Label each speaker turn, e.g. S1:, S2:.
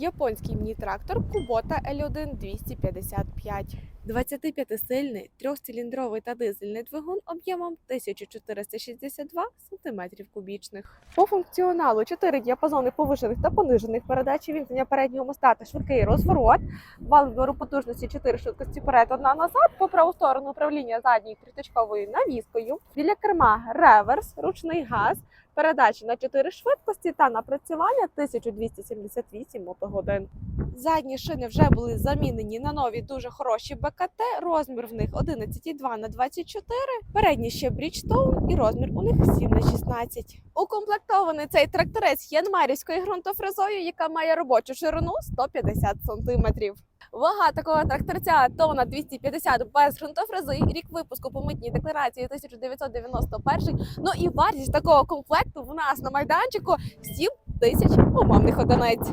S1: японський міні-трактор Kubota L1 255. 25-сильний трьохциліндровий та дизельний двигун об'ємом 1462 см кубічних. По функціоналу 4 діапазони повишених та понижених передач, вімкнення переднього моста та швидкий розворот, вал відбору потужності 4 швидкості вперед, одна назад, по праву сторону управління задньою триточковою навіскою, біля керма реверс, ручний газ, передачі на 4 швидкості та напрацювання 1278 мотогодин. Задні шини вже були замінені на нові дуже хороші БКТ. Розмір в них 11,2 на 24, передні ще Bridgestone і розмір у них 7 на 16. Укомплектований цей тракторець янмарівською ґрунтофрезою, яка має робочу ширину 150 см. Вага такого тракторця тонна 250 без ґрунтофрези, рік випуску по митній декларації 1991. Ну і вартість такого комплекту в нас на майданчику 7 тисяч умовних одиниць.